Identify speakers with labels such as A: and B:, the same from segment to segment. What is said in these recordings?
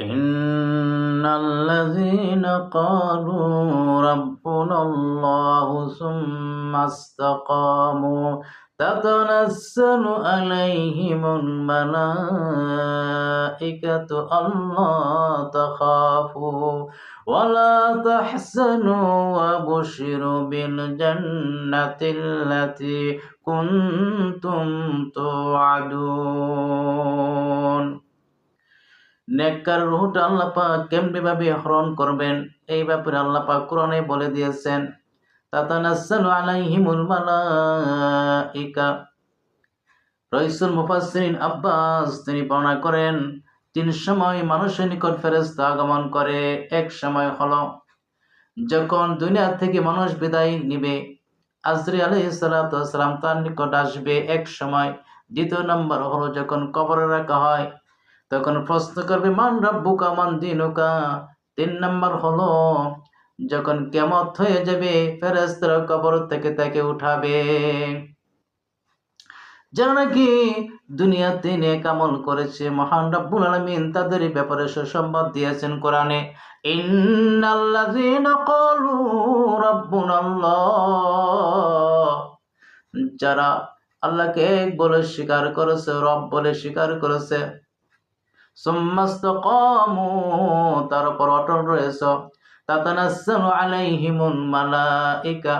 A: إن الذين قالوا ربنا الله ثم استقاموا تتنزل عليهم الملائكة ألا تخافوا ولا تحزنوا وبشروا بالجنة التي كنتم توعدون নেককার রুহটা আল্লাহ পাক কেমনি ভাবে হরণ করবেন? এই ব্যাপারে আল্লাহ পাক কোরআনে বলে দিয়েছেন তাতানাসসালু আলাইহিমুল মালাইকা। রইসুল মুফাসসিরিন আব্বাস, তিনি বর্ণনা করেন, তিন সময় মানুষের নিকট ফেরেশতা আগমন করে, এক সময় হলো যখন দুনিয়া থেকে মানুষ বিদায় নিবে। আজরি সালাতু ওয়াসসালাম তার নিকট আসবে এক সময়। দ্বিতীয় নম্বর হলো যখন কবরে রাখা হয় তখন প্রশ্ন করবে, মান রাব্বুকা, মান দিনুকা? তিন নম্বর হলো, যখন কেমত হয়ে যাবে ফেরেস্তারা কবর থেকে তাকে উঠাবে। যারা নাকি দুনিয়াতে নেক আমল করেছে, মহান রাব্বুল আলামিন তাদের ব্যাপারে সুসংবাদ দিয়েছেন কোরআনে, ইন্নাল্লাযীনা ক্বালু রাব্বুনাল্লাহ। যারা আল্লাহকে বলে স্বীকার করেছে, রব বলে স্বীকার করেছে সুম্মাস্তাকামু তার উপর অটল রয়েছ। আলাইহিমুল মালাইকা,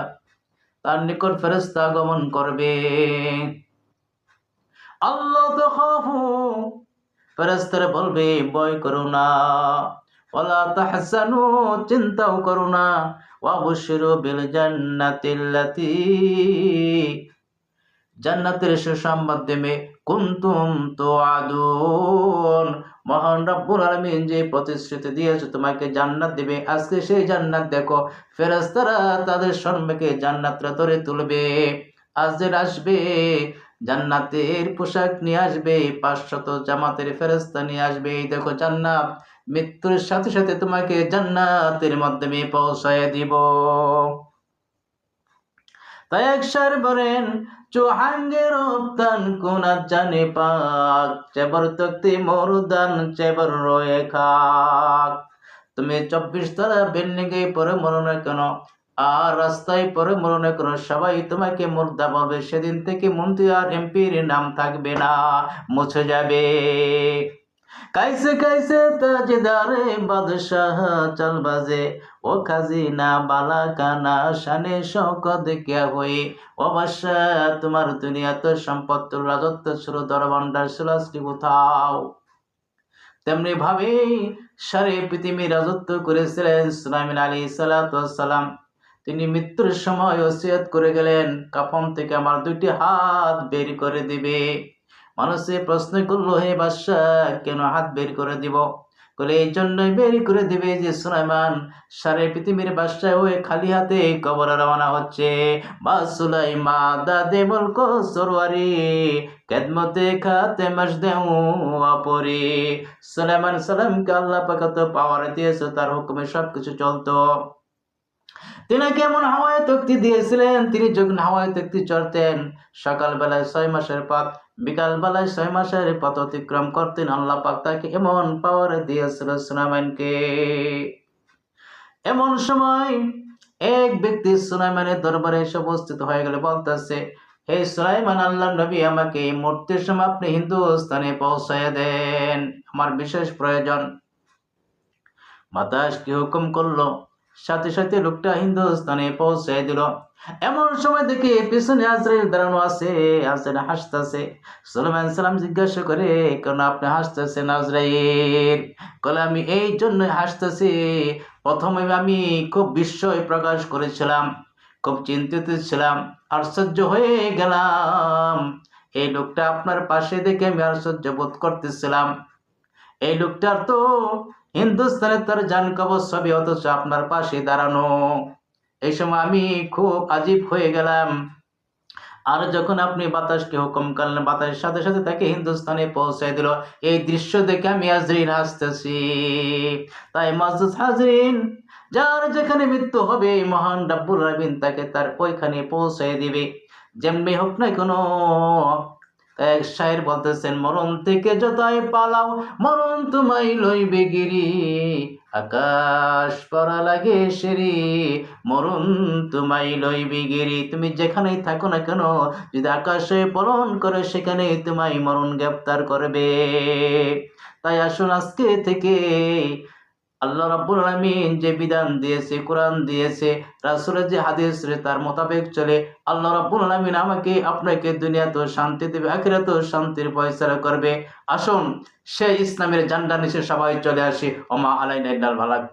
A: তার নিকট ফেরেশতা আগমন করবে। আল্লাহ তাখাফু, ফেরেশতারা বলবে, ভয় করো না। ওয়ালা তাহসানু, চিন্তাও করো না। ওয়াবশিরু বিল জান্নাতিল্লাতী জান্নাতের সুসংবাদ দেবে। কুন্তুম তো আদুন মহান রব্বুল আলমিন যে প্রতিশ্রুতি দিয়েছে, তোমাকে জান্নাত দিবে। আজকে সেই জান্নাত দেখো ফেরেস্তারা তাদের সম্মুখে জান্নাতরা ধরে তুলবে। আজ যে আসবে, জান্নাতের পোশাক নিয়ে আসবে, পাঁচশত জামাতের ফেরস্তা নিয়ে আসবে। দেখো জান্নাত, মৃত্যুর সাথে সাথে তোমাকে জান্নাতের মাধ্যমে পৌঁছায় দিব। তাই একসার বলেন চুহাঙ্গের উত্তান কোনা জানে পাক, চেবর তক্তি মরুদান চেবর রয়ে খাক। তুমি চব্বিশ তারা বিল্ডিংয়ে পরে মরো না কেন? আর রাস্তায় পরে মরো না কেন? সবাই তোমাকে মুর্দা বলবে, সেদিন থেকে মন্ত্রী আর এমপির নাম থাকবে না, মুছে যাবে। কাইসে কাইসে তাজদারে বাদশাহ চল বাজে। ও খাজিনা বালা কানা শানে শৌকত কে হয়ে। ও বাদশা তোমার দুনিয়া তো সম্পত্তি রাজত্ব ছিল দরবান্ডার আজকে কোথাও? তেমনি ভাবে সারে পৃথিবী রাজত্ব করেছিলেন সুলাইমিন আলী সালাম তিনি মৃত্যুর সময় ওসিয়ত করে গেলেন। কাফন থেকে আমার দুইটি হাত বের করে দিবে। মানুষে প্রশ্ন করল, হে বাদশাহ, কেন হাত বের করে দিব? বলে, এই জন্যই বের করে দিবে যে সুলাইমান। সারে পৃথিবীর বাদশাহ হয়ে খালি হাতে কবর রওনা হচ্ছে। বা সুলাইমা দাদে বলক সরওয়ারি কেদমতে খাতে মজদেউ আপরি সুলাইমান সালামকে আল্লাহ তো পাওয়ার দিয়েছে, তার হুকুমে সবকিছু চলতো। তিনি কেমন হাওয়ায় তক্তি দিয়েছিলেন? তিনি যখন হাওয়ায় তক্তি চড়তেন, সকালবেলায় ছয় মাসের পথ বিকালবেলায় ছয় মাসের পথ অতিক্রম করতেন, আল্লাহ পাক তাকে এমন পাওয়ার দিয়েছিল সুনাইমানকে এমন সময় এক ব্যক্তি সুনাইমানের দরবারে এসে উপস্থিত হয়ে গেলে, বলতেছে, হে সুলাইমান আল্লাহ নবী আমাকে এই মূর্তির সময় আপনি হিন্দুস্তানে পৌঁছায় দেন। আমার বিশেষ প্রয়োজন। বাতাস কি হুকুম করল? সাথে সাথে লোকটা হিন্দুস্তানে পৌঁছে দিল। এমন সময় দেখে পিছনে আজরাইল দাঁড়ানো আছে আসেন হাসতেছে। সুলেমান সালাম জিজ্ঞাসা করে, কেন আপনি হাসতেছেন আজরাইল? কলে, আমি এই জন্য হাসতেছি। প্রথমে আমি খুব বিস্ময় প্রকাশ করেছিলাম, খুব চিন্তিত ছিলাম, আশ্চর্য হয়ে গেলাম। এই লোকটা আপনার পাশে দেখে আমি আশ্চর্য বোধ করতেছিলাম। এই লোকটার তো হিন্দুস্তানে তার জান কবর ছবি অথচ আপনার পাশে দাঁড়ানো। এই সময় আমি খুব আজীব হয়ে গেলাম। আর যখন আপনি বাতাসকে হুকুম করলেন, বাতাসের সাথে সাথে তাকে হিন্দুস্তানে পৌঁছায় দিল। এই দৃশ্য দেখে আমি হাজরিন হাসতেছি। তাই মাজুদ হাজরিন, যার যেখানে মৃত্যু হবে মহান ডাব্বুল রাবিন তাকে তার ওইখানে পৌঁছায় দিবে। যেমনি হোক না কোনো এক শায়ের বলতেছেন, মরণ থেকে যতই পালাও, মরণ তোমায় লইবে গিরি। আকাশ পরা লাগে সেরি, মরণ তোমায় লইবে গিরি। তুমি যেখানেই থাকো না কেন, যদি আকাশে পলন করে, সেখানে তোমায় মরণ গ্রেপ্তার করবে। তাই আসুন আজকে থেকে আল্লাহ রাব্বুল আলমিন যে বিধান দিয়েছে, কোরআন দিয়েছে, রাসুলের যে হাদিস তার মোতাবেক চলে, আল্লাহ রাব্বুল আলমিন আমাকে, আপনাকে দুনিয়াতেও শান্তি দেবে, আখিরাতেও শান্তির ফয়সালা করবে। আসুন, সেই ইসলামের জান্ডা নিচে সবাই চলে আসি। ওমা ডাল বালাগ